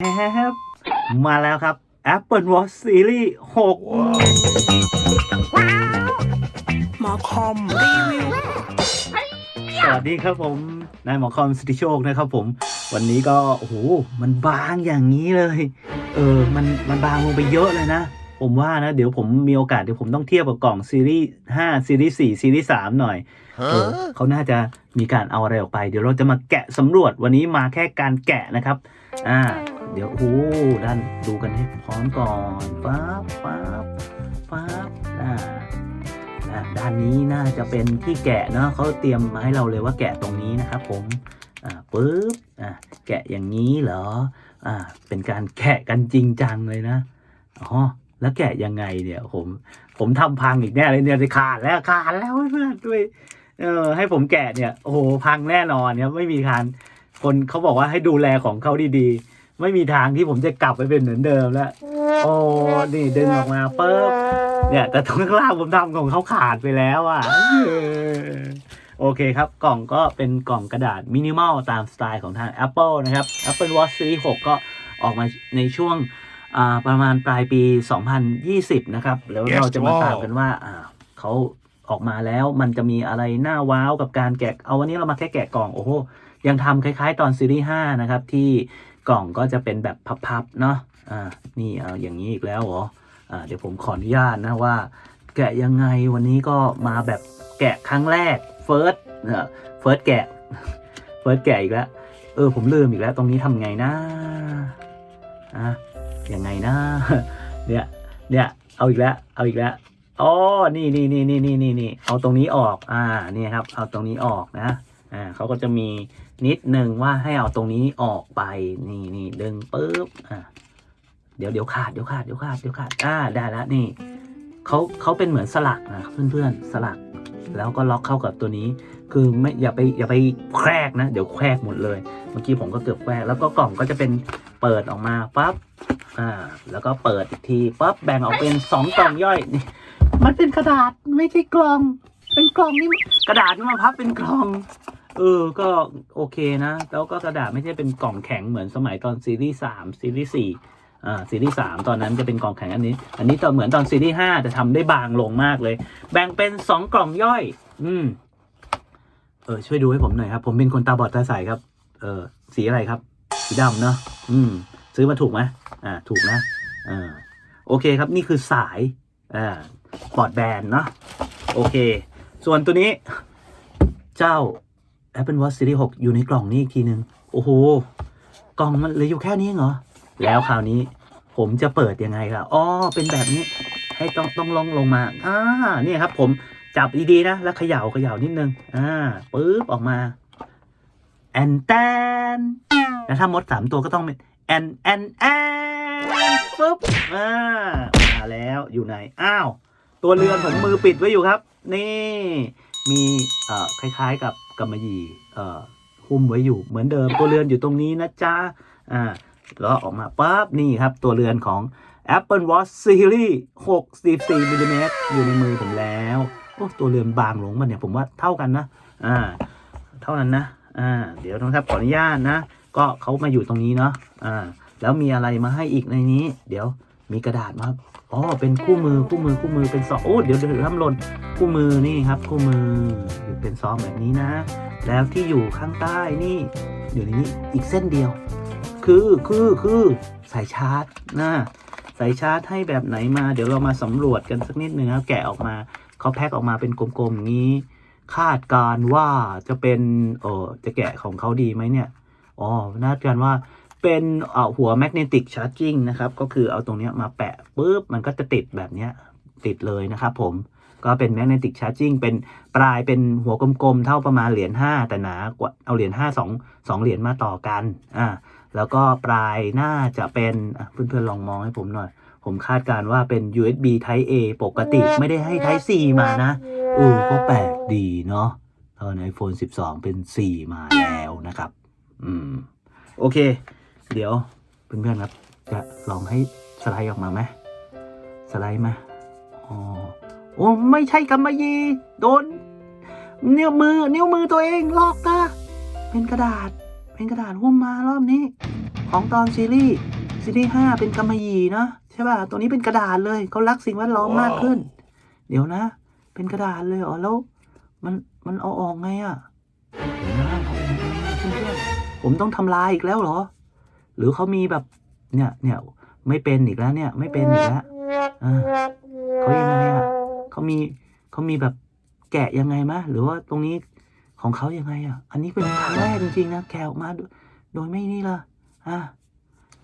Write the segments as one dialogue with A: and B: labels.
A: แอบมาแล้วครับ Apple Watch Series 6
B: หมอคอมรีวิว
A: สวัสดีครับผมนายหมอคอมสติโชคนะครับผม วันนี้ก็โอ้โหมันบางอย่างนี้เลย เออมันมันบางลงไปเยอะเลยนะ ผมว่านะ เดี๋ยวผมมีโอกาสเดี๋ยวผมต้องเทียบกับกล่องซีรีส์5ซีรีส์4ซีรีส์3หน่อยเออเขาน่าจะมีการเอาอะไรออกไป เดี๋ยวเราจะมาแกะสำรวจวันนี้มาแค่การแกะนะครับ อ่าเดี๋ยวโอ้ด้านดูกันให้พร้อมก่อนปั๊บปั๊บปั๊บอ่าอ่าด้านนี้น่าจะเป็นที่แกะเนาะเขาเตรียมมาให้เราเลยว่าแกะตรงนี้นะครับผมอ่าปึ๊บอ่าแกะอย่างนี้เหรออ่าเป็นการแกะกันจริงจังเลยนะอ๋อแล้วแกะยังไงเนี่ยผม ผมทำพังอีกแน่เลยเนี่ยขาดแล้วขาดแล้วเพื่อนด้วยเออให้ผมแกะเนี่ยโอ้โหพังแน่นอนเนี่ยไม่มีทางคนเขาบอกว่าให้ดูแลของเขาดีๆ ไม่มีทางที่ผมจะกลับไปเป็นเหมือนเดิมแล้ว โอ้นี่ดึงออกมาปุ๊บเนี่ย แต่ตรงข้างล่างผมทำของเขาขาดไปแล้วอะเออโอเคครับ กล่องก็เป็นกล่องกระดาษมินิมอลตามสไตล์ของทาง Apple นะครับ Apple Watch Series 6 ก็ออกมาในช่วงอ่าประมาณปลายปี 2020 นะครับ แล้วเราจะมาตามกันว่าอ่าเขาออกมาแล้วมันจะมีอะไรน่าว้าวกับการแกะ เอาวันนี้เรามาแค่แกะกล่อง โอ้โห ยังทำคล้ายๆตอนซีรีส์ 5 นะครับ ที่ กล่องก็จะเป็นแบบพับๆเนาะอ่านี่เอาอย่างนี้อีกแล้วเหรออ่าเดี๋ยวผมขออนุญาตนะว่า แกะยังไงวันนี้ก็มาแบบแกะครั้งแรกเฟิร์สเอ่อเฟิร์สแกะเฟิร์สแกะอีกแล้วเออผมลืมอีกแล้ว ตรงนี้ทำไงนะอะยังไงนะเนี่ยเนี่ยเอาอีกแล้วเอาอีกแล้วอ๋อนี่นี่นี่นี่นี่นี่เอาตรงนี้ออก อ่า นี่ครับ เอาตรงนี้ออกนะ อ่าเขาก็จะมีนิดนึงว่าให้เอาตรงนี้ออกไปนี่นี่ดึงปุ๊บอ่าเดี๋ยวเดี๋ยวขาดเดี๋ยวขาดเดี๋ยวขาดเดี๋ยวขาดอ่าได้แล้วนี่เขาเขาเป็นเหมือนสลักนะเพื่อนๆสลัก แล้วก็ล็อกเข้ากับตัวนี้ คือไม่อย่าไปอย่าไปแครกนะ เดี๋ยวแครกหมดเลย เมื่อกี้ผมก็เกือบแครกแล้วก็กล่องก็จะเป็นเปิดออกมาปั๊บอ่าแล้วก็เปิดอีกทีปั๊บแบ่งออกเป็นสองกล่องย่อยนี่มันเป็นกระดาษไม่ใช่กล่อง เป็นกล่องนี่กระดาษนี่มาพับเป็นกล่อง เออ ก็โอเคนะ แล้วก็กระดาษไม่ใช่เป็นกล่องแข็งเหมือนสมัยตอนซีรีส์สามซีรีส์สี่อ่าซีรีส์สามตอนนั้นจะเป็นกล่องแข็งอันนี้ อันนี้ตอนเหมือนตอนซีรีส์ห้าจะทำได้บางลงมากเลย แบ่งเป็นสองกล่องย่อย อืม เออ ช่วยดูให้ผมหน่อยครับ ผมเป็นคนตาบอดตาใสครับ เออสีอะไรครับ สีดำเนาะอืม ซื้อมาถูกไหมอ่า ถูกนะอ่าโอเคครับนี่คือสายอ่าบอดแบนเนาะโอเค ส่วนตัวนี้ เจ้า Apple Watch Series 6 อยู่ในกล่องนี้อีกทีนึง โอ้โห กล่องมันเหลืออยู่แค่นี้เหรอ แล้วคราวนี้ผมจะเปิดยังไงล่ะ อ๋อ เป็นแบบนี้ ให้ต้องต้องลงลงมา อ่า เนี่ยครับ ผมจับดีๆนะ แล้วเขย่าเขย่านิดนึง อ่า ปึ๊บ ออกมา แอนแตนแล้วถ้ามดสามตัวก็ต้องเป็น แอนแอนแอนปึ๊บ อ่า มาแล้วอยู่ไหน อ้าว ตัวเรือนผมมือปิดไว้อยู่ครับ นี่ มี เอ่อ คล้ายๆกับ กำมะหยี่หุ้มไว้อยู่เหมือนเดิมตัวเรือนอยู่ตรงนี้นะจ๊ะอ่าแล้วออกมาปั๊บนี่ครับ ตัวเรือนของ Apple Watch Series 64มิลลิเมตรอยู่ในมือผมแล้วโอ้ตัวเรือนบางลงมาเนี่ยผมว่าเท่ากันนะอ่าเท่านั้นนะอ่าเดี๋ยวนะครับขออนุญาตนะ ก็เขามาอยู่ตรงนี้เนาะอ่าแล้วมีอะไรมาให้อีกในนี้ เดี๋ยวมีกระดาษมา อ๋อเป็นคู่มือคู่มือคู่มือเป็นซองโอ้เดี๋ยวเดี๋ยวทำหล่นคู่มือนี่ครับ คู่มืออยู่เป็นซองแบบนี้นะ แล้วที่อยู่ข้างใต้นี่อยู่ในนี้อีกเส้นเดียว คือคือคือสายชาร์จนะสายชาร์จให้แบบไหนมา เดี๋ยวเรามาสำรวจกันสักนิดนึงครับแกะออกมาเขาแพ็คออกมาเป็นกลมๆอย่างนี้ คาดการว่าจะเป็นเออจะแกะของเขาดีไหมเนี่ยอ๋อคาดการว่า เป็นเอ่อหัวแมกเนติกชาร์จิ่งนะครับก็คือเอาตรงเนี้ยมาแปะปุ๊บมันก็จะติดแบบเนี้ยติดเลยนะครับผมก็เป็นแมกเนติกชาร์จิ่งเป็นปลายเป็นหัวกลมๆ เท่าประมาณเหรียญ5 แต่หนากว่าเอาเหรียญ5 2 2 เหรียญมาต่อกันอ่าแล้วก็ปลายน่าจะเป็นอะเพื่อนๆลองมองให้ผมหน่อย ผมคาดการณ์ว่าเป็น USB Type A ปกติไม่ได้ให้ Type C มานะเออก็แปลกดีเนาะตอน iPhone 12 เป็น 4 มาแล้วนะครับ อืม โอเค เดี๋ยวเพื่อนๆครับ จะลองให้สไลด์ออกมาไหมสไลด์มาอ๋อโอ้ไม่ใช่กำมะหยี่โดนนิ้วมือ นิ้วมือตัวเองลอกตาเป็นกระดาษ เป็นกระดาษหุ้มมารอบนี้ ของตอนซีรีส์ซีรีส์ห้าเป็นกำมะหยี่เนาะใช่ป่ะตัวนี้เป็นกระดาษเลยเขารักสิ่งแวดล้อมมากขึ้น เดี๋ยวนะ เป็นกระดาษเลยเหรอแล้ว มันมันเอาออกไงอะ่ะเดี๋ยวนะเอาออกไงอะเพื่อนๆผมต้องทำลายอีกแล้วเหรอ หรือเขามีแบบเนี่ยเนี่ยไม่เป็นอีกแล้วเนี่ย ไม่เป็นอีกแล้วอ่าเขายังไงอะเขามีเขามีแบบแกะยังไงมะหรือว่าตรงนี้ของเขายังไงอะ อันนี้เป็นครั้งแรกจริงๆนะแกะออกมาโดยไม่นี่ละอะ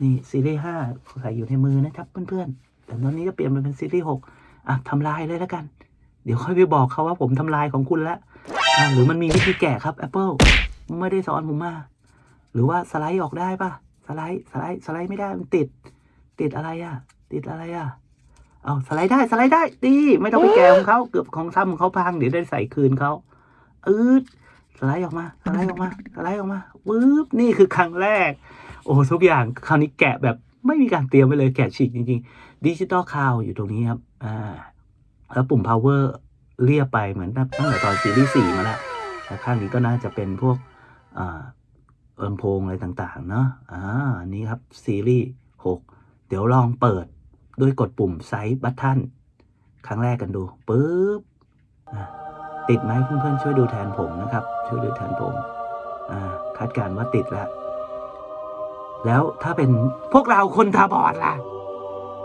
A: นี่ซีรีส์ห้าใส่อยู่ในมือนะครับเพื่อนๆแต่ตอนนี้ก็เปลี่ยนมาเป็นซีรีส์หกอะทำลายเลยแล้วกัน เดี๋ยวค่อยไปบอกเขาว่าผมทำลายของคุณแล้วอะหรือมันมีวิธีแกะครับ Apple ไม่ได้สอนผมมา หรือว่าสไลด์ออกได้ปะ สไลด์สไลด์สไลด์ไม่ได้มันติด ติดอะไรอะ ติดอะไรอะเอาสไลด์ได้สไลด์ได้ดีไม่ต้องไปแกะของเขาเกือบของซ้ำของเขาพังเดี๋ยวได้ใส่คืนเขาอืดสไลด์ออกมาสไลด์ออกมาสไลด์ออกมาปึ๊บนี่คือครั้งแรก โอ้ทุกอย่างคราวนี้แกะแบบไม่มีการเตรียมไว้เลยแกะฉีกจริงๆดิจิตอลคาวอยู่ตรงนี้ครับอ่าแล้วปุ่ม power เรียบไปเหมือนตั้งแต่ตอนซีรีส์สี่มาแล้วแล้วข้างนี้ก็น่าจะเป็นพวกอ่า ลำโพงอะไรต่างๆ เนาะอ่าอันนี้ครับซีรีส์ 6 เดี๋ยวลองเปิดด้วยกดปุ่มไซส์บัตทันครั้งแรกกันดูปึ๊บอะติดไหมเพื่อนๆช่วยดูแทนผมนะครับ ช่วยดูแทนผมอ่าคาดการณ์ว่าติดแล้วแล้วถ้าเป็นพวกเราคนตาบอดล่ะ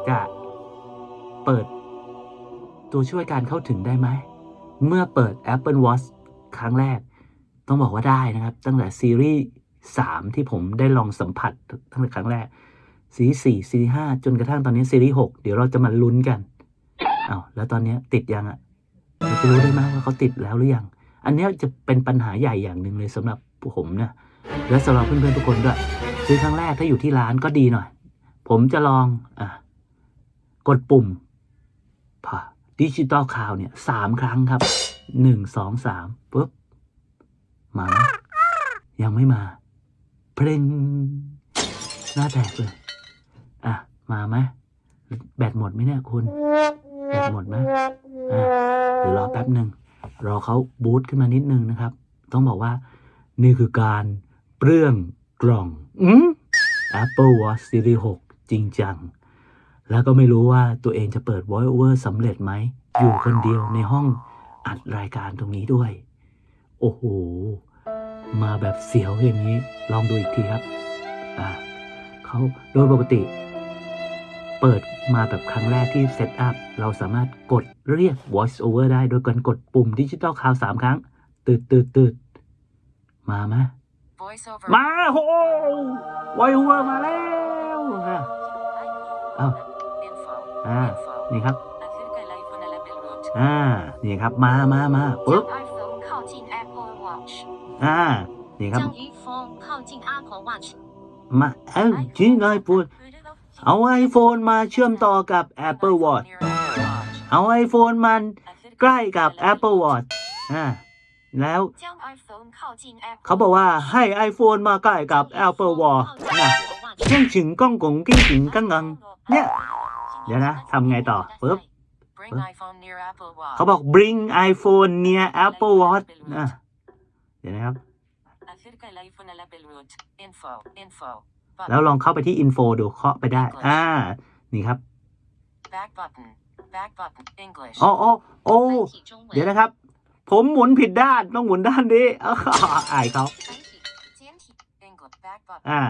A: จะเปิด ตัวช่วยการเข้าถึงได้ไหม เมื่อเปิด Apple Watch ครั้งแรก ต้องบอกว่าได้นะครับ ตั้งแต่ซีรีส์ สามที่ผมได้ลองสัมผัสตั้งแต่ครั้งแรก ซีรีส์สี่ซีรีส์ห้าจนกระทั่งตอนนี้ซีรีส์หกเดี๋ยวเราจะมาลุ้นกันอาวแล้วตอนนี้ติดยังอะ่ะเราจะรู้ได้ไหมว่าเขาติดแล้วหรือยัง อันนี้จะเป็นปัญหาใหญ่อย่างหนึ่งเลยสำหรับผมนะและสำหรับเพื่อนๆทุกคนด้วยซื้อครั้งแรกถ้าอยู่ที่ร้านก็ดีหน่อย ผมจะลองอะกดปุ่มผ่าดิจิตอลคาวเนี่ยสามครั้งครับหนึ่งสองสามปุ๊บมายังไม่มา เพลงหน้าแตกเลย อะ มาไหมแบตหมดไหมเนี่ยคุณ แบตหมดไหมอะเดี๋ยวรอแป๊บหนึ่งรอเขาบูตขึ้นมานิดนึงนะครับ ต้องบอกว่า นี่คือการเปลื้องกล่องอืม Apple Watch Series 6 จริงจัง แล้วก็ไม่รู้ว่าตัวเองจะเปิด Voice Over สำเร็จไหม อยู่คนเดียวในห้องอัดรายการตรงนี้ด้วย โอ้โห มาแบบเสียวอย่างนี้ ลองดูอีกทีครับ อ่าเขาโดยปกติ เปิดมาแบบครั้งแรกที่เซตอัพเราสามารถกดเรียก voice over ได้โดยการกดปุ่มดิจิตอลคาวสามครั้ง ตืดตืดตืดมาไหม
C: Voice over.
A: มาโห voice over มาแล้วอะอ้าว
C: Info.
A: อ่า
C: Info.
A: นี่ครับ
C: Acerca el iPhone a la Bellroot.
A: อ่า นี่ครับ มามามาปุ๊บ อ่านี่ครับมาเอ้ที่ายพูดเอาไอโฟนมาเชื่อมต่อกับ Apple Watch
C: เอา
A: ไอโฟนมันใกล้กับ Apple Watch อ่าแล้วเขาบอกว่าให้ไอโฟนมาใกล้กับ Apple Watch นะเรื่องถึงกล้องกลงกิ้งถึงกังงังเนี่ยเดี๋ยวนะทำไงต่อปึ๊บเขาบอก bring iPhone near Apple Watch อะ เดี๋ยวนะครับ แล้วลองเข้าไปที่ info ดูเคาะไปได้ อ่า นี่ครับ
C: back button back button
A: อ๋อโอ้โอ้เดี๋ยวนะครับ ผมหมุนผิดด้าน ต้องหมุนด้านนี้อ่าอายเขาอ่า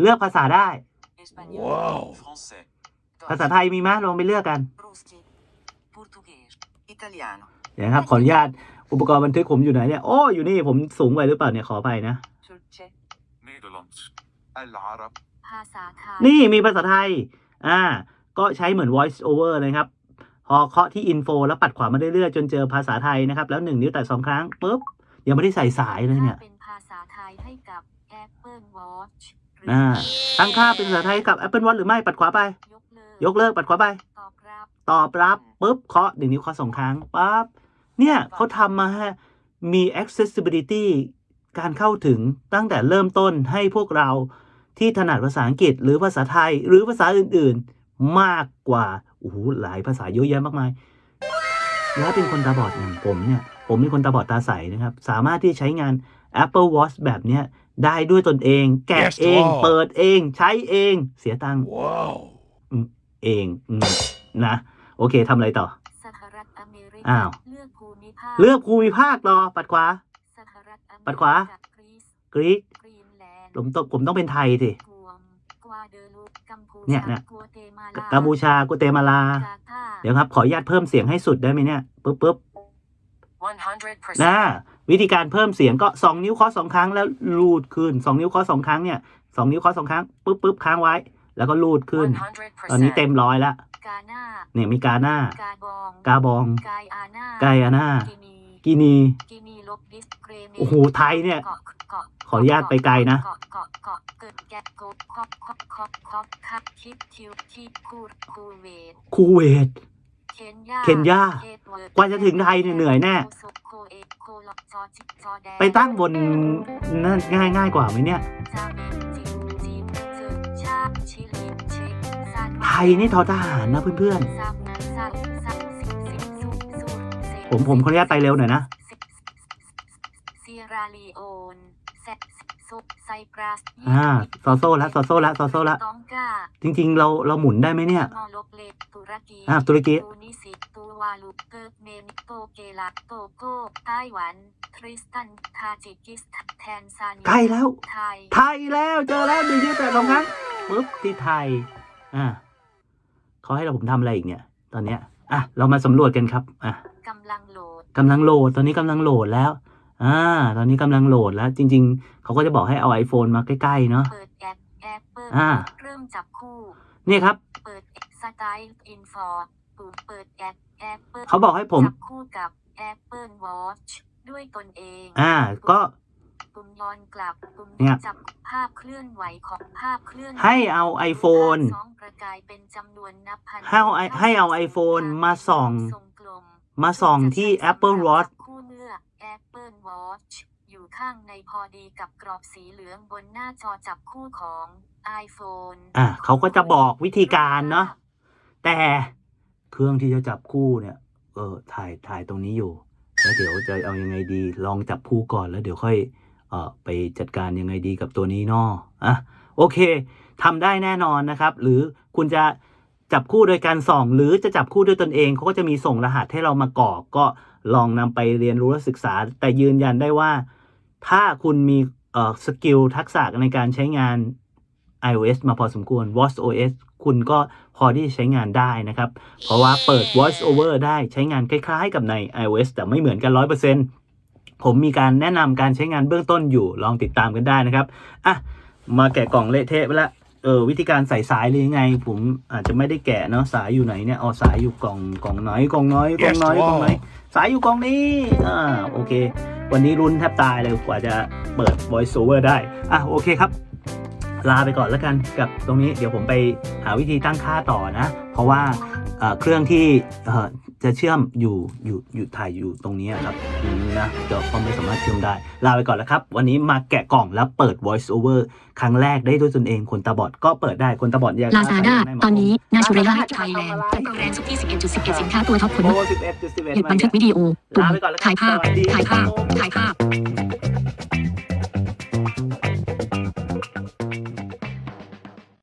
A: เลือกภาษาได้ ภาษาไทยมีไหมลองไปเลือกกัน เดี๋ยวครับ ขออนุญาต อุปกรณ์บันทึกผมอยู่ไหนเนี่ยโอ้อยู่นี่ผมสูงไปหรือเปล่าเนี่ยขอไปนะนี่มีภาษาไทย อ่า ก็ใช้เหมือน voice over นะครับ พอเคาะที่ info แล้วปัดขวามาเรื่อยๆ จนเจอภาษาไทยนะครับ แล้วหนึ่งนิ้วแตะสองครั้งปุ๊บ ยังไม่ได้ใส่สายเลยเนี่ย ถ้า
D: เป็นภาษาไทยให้กับ Apple Watch
A: หรืตั้งค่าเป็นภาษาไทยกับ Apple Watch หรือไม่ปัดขวาไป
D: ยกเลิก
A: ปัดขวาไป
D: ตอบรับ
A: ตอบรับปุ๊บเคาะหนึ่งนิ้วเคาะสองครั้งปั๊บ เนี่ยเขาทำมาฮะมี accessibility การเข้าถึงตั้งแต่เริ่มต้นให้พวกเราที่ถนัดภาษาอังกฤษ หรือภาษาไทย หรือภาษาอื่นๆ มากกว่าโอ้โหหลายภาษาเยอะแยะมากมายแล้วเป็นคนตาบอดอย่างผมเนี่ยผมเป็นคนตาบอดตาใสนะครับ สามารถที่ใช้งาน Apple Watch แบบเนี้ยได้ด้วยตนเอง แกะ
B: Yes,
A: เอง
B: Lord
A: เปิดเอง ใช้เอง เสียตังค์
B: Wow.
A: เองอืมนะ โอเคทำอะไรต่อ
D: สหรัฐอเมริกา
A: อ้าว
D: เลือกภูมิ ภาค
A: เลือกภูมิภาคต่อปัดขวา
D: สหรัฐอเมริก
A: ปัดขวา
D: กรีซ
A: กรีก
D: กรีนแลนด์
A: ผมต้องผมต้องเป็นไทยสิ
D: กวมกวาเดลูปกัมพู
A: เนี่ย
D: ชา
A: เนี่ย
D: กัวเตมาลา
A: กัมพูชากุเตมาลา
D: กาตาร์
A: เดี๋ยวครับ ขออนุญาตเพิ่มเสียงให้สุดได้ไหมเนี่ยปึ๊บปึ๊บ
C: 100%.
A: นะวิธีการเพิ่มเสียงก็สองนิ้วเคาะสองครั้งแล้วลูดขึ้นสองนิ้วเคาะสองครั้งเนี่ยสองนิ้วเคาะสองครั้งปึ๊บปึ๊บค้างไว้ แล้วก็ลูดขึ้น
C: 100%.
A: ตอนนี้เต็มร้อยละ
D: กาหน้า
A: เนี่ยมีกาหน้า
D: กาบอง
A: กาบอง
D: กายอาน่า
A: ไกอาน่า
D: กินี
A: กินี
D: กินีลบดิสเกรเน
A: โอ้โหไทยเนี่ย
D: เกาะเกาะ
A: ขออนุญาตไปไกลนะ
D: เกาะเกาะเกาะเกิดแกะโกดคอกคอกคอกคอกคับคิดคิวคิดคูดคูเวต
A: คูเวต
D: เคนยา
A: เคนยา
D: เอดเวิร์ด
A: กว่าจะถึงไทยเนี่ยเหนื่อยแน่
D: โคโซโคเอโคลอจอจิจอแดน
A: ไปตั้งบนนั่นง่ายง่ายกว่าไหมเนี่ย
D: จาเมนจิ
A: ยนี่ทอทหารนะเพื่อน
D: ซัมซัมซัมซิซิซูซูเซ
A: ผมผมขออนุญาตไปเร็วหน่อยนะ
D: ซีราลีโอนเซซุไซปรัส
A: อ่าซอโซ่ละซอโซ่ละซอโซ่ละจริง ๆ เราเราหมุนได้ไหมเนี่ย
D: ตุรกี
A: อ่าตุรกี
D: ตูนิสิตูวาลูเกิร์เมนิโตเกลาโตโกไต้หวันทริสตันทาจิกิสแทนซานีย
A: ใกล้แล้ว
D: ไทย
A: ไทยแล้วเจอแล้วหนึ่งที่แต่สองครั้งปึ๊บที่ไทยอ่า เขาให้เราผมทำอะไรอีกเนี่ย ตอนเนี้ยอะเรามาสำรวจกันครับอะ
D: กำลังโหลด
A: กำลังโหลดตอนนี้กำลังโหลดแล้วอ่าตอนนี้กำลังโหลดแล้ว จริง ๆ เขาก็จะบอกให้เอา iPhone มาใกล้ๆเนาะ
D: เปิดแอปแอปเปิล
A: อ่า
D: เริ่มจับคู่
A: เนี่ยครับ
D: เปิดสไตล์อินฟอร์ปุ่มเปิดแอปแอปเปิล
A: เขาบอกให้ผม
D: จับคู่กับ Apple Watch ด้วยตนเอง
A: อ่า ก็
D: ปุ่มย้อนกลับปุ่ม
A: เนี่ย
D: จับภาพเคลื่อนไหวของภาพเคลื่อนไหว
A: ให้เอา iPhone
D: สองประกายเป็นจำนวนนับพัน
A: ให้เอาไอให้เอา iPhone มาส่อง
D: ทรงกลม
A: มาส่องที่ Apple Watch
D: คู่เมื่อ Apple Watch อยู่ข้างในพอดีกับกรอบสีเหลืองบนหน้าจอจับคู่ของ iPhone
A: อ่าเขาก็จะบอกวิธีการเนาะแต่เครื่องที่จะจับคู่เนี่ย เออถ่ายถ่ายตรงนี้อยู่ แล้วเดี๋ยวจะเอายังไงดี ลองจับคู่ก่อนแล้วเดี๋ยวค่อย เออไปจัดการยังไงดีกับตัวนี้นาะอะโอเคทำได้แน่นอนนะครับ หรือคุณจะจับคู่โดยการส่อง หรือจะจับคู่ด้วยตนเองเขาก็จะมีส่งรหัสให้เรามากรอกก็ลองนำไปเรียนรู้และศึกษา แต่ยืนยันได้ว่า ถ้าคุณมีเออสกิลทักษะในการใช้งาน iOS มาพอสมควร watchOS คุณก็พอที่จะใช้งานได้นะครับ เพราะว่าเปิด voice over ได้ใช้งานคล้ายๆ กับใน iOS แต่ไม่เหมือนกัน 100% ผมมีการแนะนำการใช้งานเบื้องต้นอยู่ลองติดตามกันได้นะครับอะมาแกะกล่องเละเทะไปละเออวิธีการใส่สายหรือยังไง ผมอาจจะไม่ได้แกะเนาะสายอยู่ไหนเนี่ยอ๋อสายอยู่กล่องกล่องน้อยกล่องน้อยกล่องน้อย
B: Yes,
A: กล่องน้อยสายอยู่กล่องนี้อ่าโอเค วันนี้รุนแทบตายเลยกว่าจะเปิด voice over ได้อะโอเคครับ ลาไปก่อนแล้วกันกับตรงนี้เดี๋ยวผมไปหาวิธีตั้งค่าต่อนะ เพราะว่าเอ่อเครื่องที่เอ่อ จะเชื่อมอยู่อยู่อยู่ถ่ายอยู่ตรงนี้ครับอืมนะจะก็ไม่สามารถเชื่อมได้ ลาไปก่อนแล้วครับ วันนี้มาแกะกล่องแล้วเปิด voice over ครั้งแรกได้ด้วยตนเองคนตาบอดก็เปิดได้คนตาบอดอยาก
E: ลาซาด้า
A: ใช้
E: ตอนนี้นาชูเรล่า
A: Lazada
E: ไทยแลนด์
A: ทำอะไร
E: จัดโปรแกรมสุดที่ 11.11 สินค้าตัวท็อปผล
A: โอ้11.11
E: หยุดบันทึกวิดีโอปุ่ม
A: ลาไปก่อนแล้วครับ
E: ถ่ายภาพ
A: สวัสดี
E: ถ่ายภาพ
A: ครับผม
E: ถ่ายภาพ